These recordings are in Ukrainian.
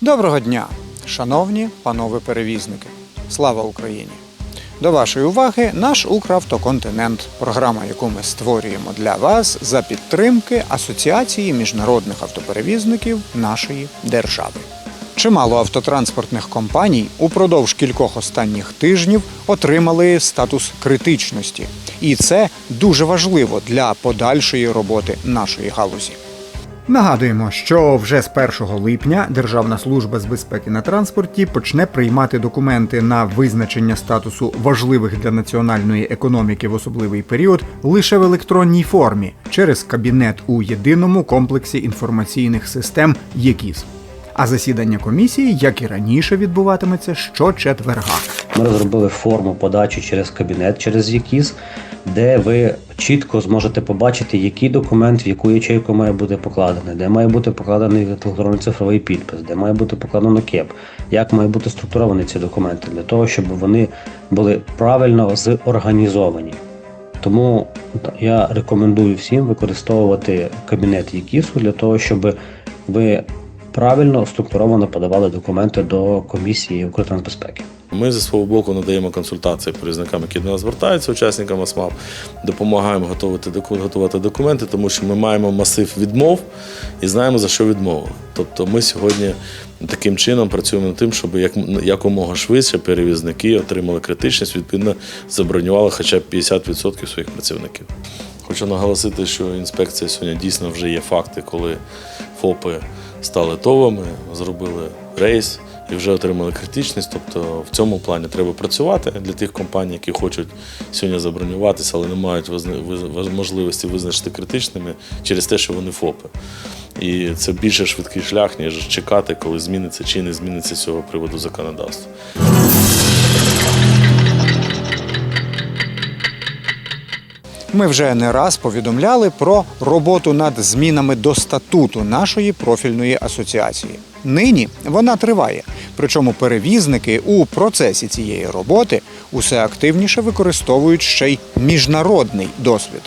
Доброго дня, шановні панове перевізники. Слава Україні! До вашої уваги наш Укравтоконтинент, програма, яку ми створюємо для вас за підтримки Асоціації міжнародних автоперевізників нашої держави. Чимало автотранспортних компаній упродовж кількох останніх тижнів отримали статус критичності, і це дуже важливо для подальшої роботи нашої галузі. Нагадуємо, що вже з 1 липня Державна служба з безпеки на транспорті почне приймати документи на визначення статусу важливих для національної економіки в особливий період лише в електронній формі через кабінет у єдиному комплексі інформаційних систем ЄКІС. А засідання комісії, як і раніше, відбуватиметься щочетверга. Ми розробили форму подачі через кабінет, через ЄКІС, де ви чітко зможете побачити, який документ в яку ячейку має бути покладений, де має бути покладений електронний цифровий підпис, де має бути покладено КЕП, як має бути структуровані ці документи, для того, щоб вони були правильно зорганізовані. Тому я рекомендую всім використовувати кабінет ЄКІСу для того, щоб ви правильно структуровано подавали документи до комісії Укртрансбезпеки. Ми зі свого боку надаємо консультації перевізникам, які до нас звертаються, учасникам АСМАП, допомагаємо готувати, готувати документи, тому що ми маємо масив відмов і знаємо, за що відмовили. Тобто ми сьогодні таким чином працюємо над тим, щоб як, якомога швидше перевізники отримали критичність, відповідно забронювали хоча б 50% своїх працівників. Хочу наголосити, що інспекція сьогодні дійсно вже є факти, коли ФОПи стали ТОВами, зробили рейс і вже отримали критичність. Тобто в цьому плані треба працювати для тих компаній, які хочуть сьогодні забронюватися, але не мають можливості визначити критичними через те, що вони ФОПи. І це більше швидкий шлях, ніж чекати, коли зміниться чи не зміниться з цього приводу законодавства. Ми вже не раз повідомляли про роботу над змінами до статуту нашої профільної асоціації. Нині вона триває. Причому перевізники у процесі цієї роботи усе активніше використовують ще й міжнародний досвід.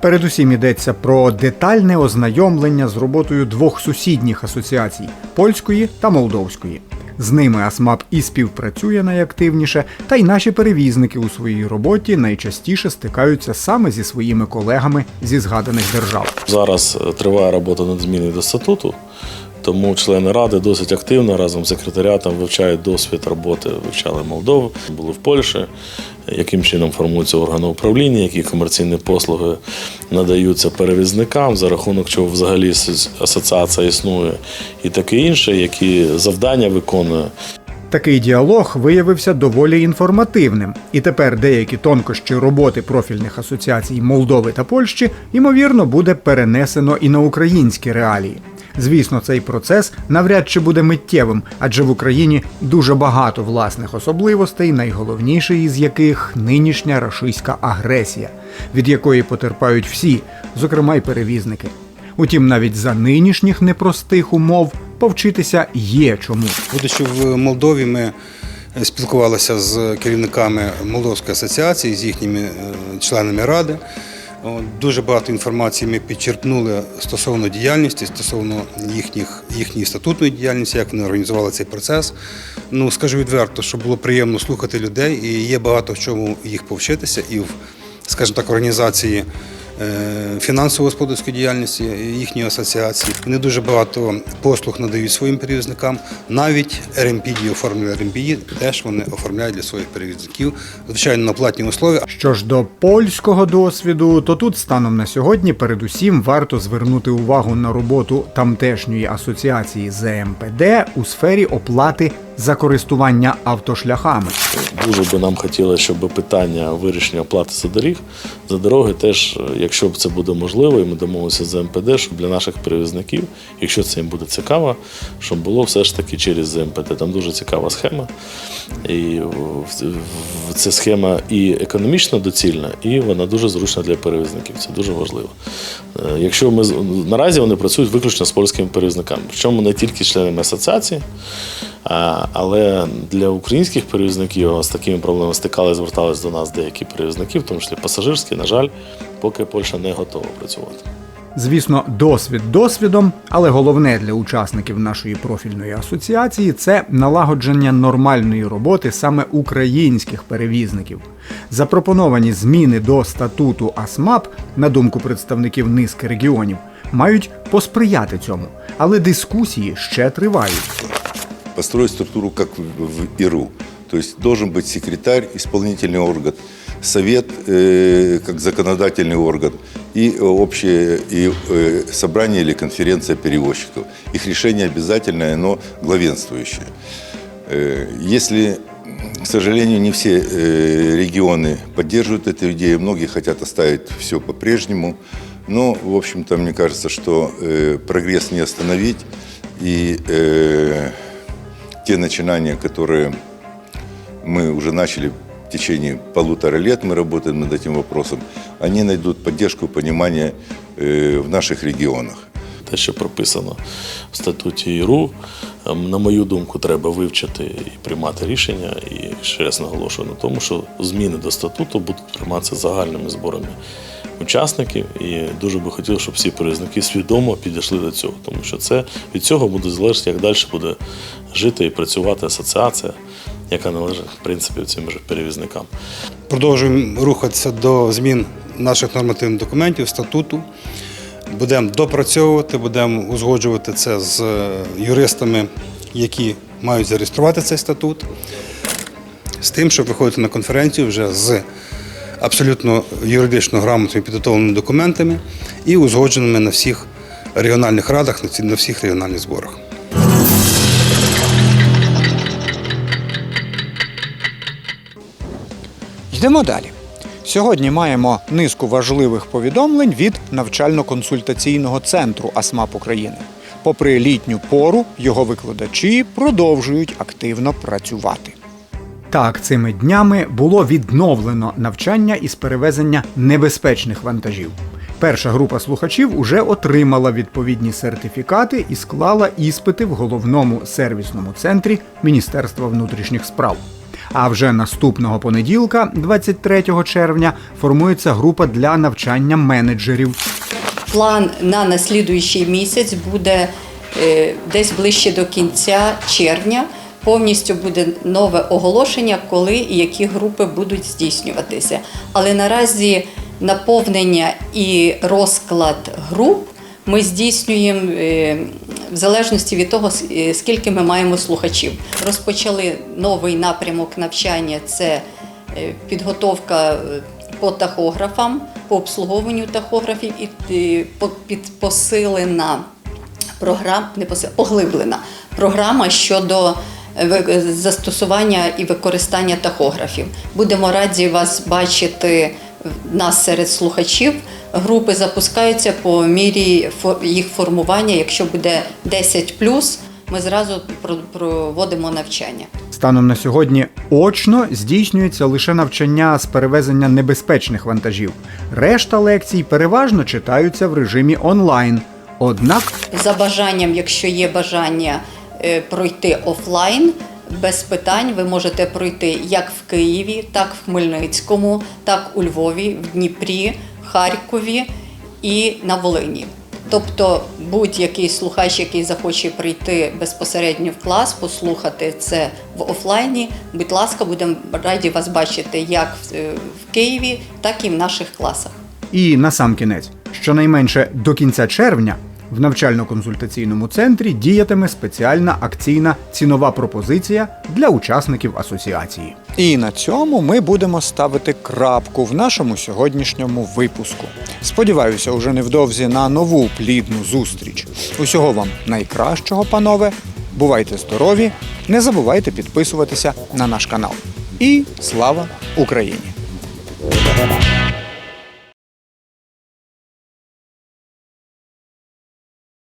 Передусім йдеться про детальне ознайомлення з роботою двох сусідніх асоціацій польської та молдовської. З ними АСМАП і співпрацює найактивніше, та й наші перевізники у своїй роботі найчастіше стикаються саме зі своїми колегами зі згаданих держав. Зараз е, триває робота над зміною до статуту, тому члени ради досить активно разом з секретаріатом вивчають досвід роботи, вивчали Молдову, були в Польщі, яким чином формуються органи управління, які комерційні послуги надаються перевізникам, за рахунок чого взагалі асоціація існує, і таке інше, які завдання виконує. Такий діалог виявився доволі інформативним, і тепер деякі тонкощі роботи профільних асоціацій Молдови та Польщі ймовірно буде перенесено і на українські реалії. Звісно, цей процес навряд чи буде миттєвим, адже в Україні дуже багато власних особливостей, найголовніший із яких нинішня рашистська агресія, від якої потерпають всі, зокрема й перевізники. Утім, навіть за нинішніх непростих умов повчитися є чому. Будучи в Молдові, ми е, спілкувалися з керівниками Молдовської асоціації, з їхніми е, членами ради. От, Дуже багато інформації ми підчерпнули стосовно діяльності, стосовно їхніх, їхньої статутної діяльності, як вони організували цей процес. Ну, скажу відверто, що було приємно слухати людей, і є багато в чому їх повчитися і в, скажімо так, організації е, фінансово-господарської діяльності їхньої асоціації. Вони дуже багато послуг надають своїм перевізникам. Навіть РМПД, оформлення РМПД, теж вони оформляють для своїх перевізників, звичайно, на платній основі. Що ж до польського досвіду, то тут станом на сьогодні передусім варто звернути увагу на роботу тамтешньої асоціації ЗМПД у сфері оплати за користування автошляхами. Дуже би нам хотілося, щоб питання вирішення оплати за доріг за дороги теж, якщо це буде можливо, і ми домовимося з МПД, щоб для наших перевізників, якщо це їм буде цікаво, щоб було все ж таки через МПД. Там дуже цікава схема. І ця схема і економічно доцільна, і вона дуже зручна для перевізників. Це дуже важливо. Е, Якщо ми наразі вони працюють виключно з польськими перевізниками, причому не тільки членами асоціації. Але для українських перевізників з такими проблемами стикали, звертались до нас деякі перевізники, в тому числі пасажирські, на жаль, поки Польща не готова працювати. Звісно, досвід досвідом, але головне для учасників нашої профільної асоціації це налагодження нормальної роботи саме українських перевізників. Запропоновані зміни до статуту АСМАП, на думку представників низки регіонів, мають посприяти цьому, але дискусії ще тривають. Построить структуру как в ИРУ. То есть должен быть секретарь, исполнительный орган, совет э, как законодательный орган и э, общее и, э, собрание или конференция перевозчиков. Их решение обязательное, но главенствующее. Э, Если, к сожалению, не все э, регионы поддерживают эту идею, многие хотят оставить все по-прежнему, но, в общем-то, мне кажется, что э, прогресс не остановить, и э, те начинания, которые мы уже начали в течение полутора лет, мы работаем над этим вопросом, они найдут поддержку и понимание э, в наших регионах. Те, що прописано в статуті ІРУ, ем, на мою думку, треба вивчити і приймати рішення. І ще раз наголошую на тому, що зміни до статуту будуть прийматися загальними зборами учасників. І дуже би хотів, щоб всі перевізники свідомо підійшли до цього, тому що це від цього буде залежати, як далі буде жити і працювати асоціація, яка належить в принципі цим же перевізникам. Продовжуємо рухатися до змін наших нормативних документів, статуту. Будемо допрацьовувати, будемо узгоджувати це з е, юристами, які мають зареєструвати цей статут, з тим, щоб виходити на конференцію вже з абсолютно юридично грамотними підготовленими документами і узгодженими на всіх регіональних радах, на всіх регіональних зборах. Йдемо далі. Сьогодні маємо низку важливих повідомлень від навчально-консультаційного центру АСМАП України. Попри літню пору, його викладачі продовжують активно працювати. Так, цими днями було відновлено навчання із перевезення небезпечних вантажів. Перша група слухачів уже отримала відповідні сертифікати і склала іспити в головному сервісному центрі Міністерства внутрішніх справ. А вже наступного понеділка, 23 червня, формується група для навчання менеджерів. План на наслідуючий місяць буде е, десь ближче до кінця червня. Повністю буде нове оголошення, коли і які групи будуть здійснюватися. Але наразі наповнення і розклад груп ми здійснюємо е, в залежності від того, е, скільки ми маємо слухачів. Розпочали новий напрямок навчання це е, підготовка е, по тахографам, по обслуговуванню тахографів і посилена програма, не посилена, поглиблена програма щодо застосування і використання тахографів. Будемо раді вас бачити нас серед слухачів. Групи запускаються по мірі їх формування. Якщо буде 10 ми зразу проводимо навчання. Станом на сьогодні очно здійснюється лише навчання з перевезення небезпечних вантажів. Решта лекцій переважно читаються в режимі онлайн. Однак За бажанням, якщо є бажання е, пройти офлайн, без питань ви можете пройти як в Києві, так в Хмельницькому, так у Львові, в Дніпрі, Харкові і на Волині. Тобто будь-який слухач, який захоче прийти безпосередньо в клас, послухати це в офлайні, будь ласка, будемо раді вас бачити як в- е, Києві, так і в наших класах. І на сам кінець, щонайменше до кінця червня в навчально-консультаційному центрі діятиме спеціальна акційна цінова пропозиція для учасників асоціації. І на цьому ми будемо ставити крапку в нашому сьогоднішньому випуску. Сподіваюся, уже невдовзі на нову плідну зустріч. Усього вам найкращого, панове. Бувайте здорові, не забувайте підписуватися на наш канал. І слава Україні!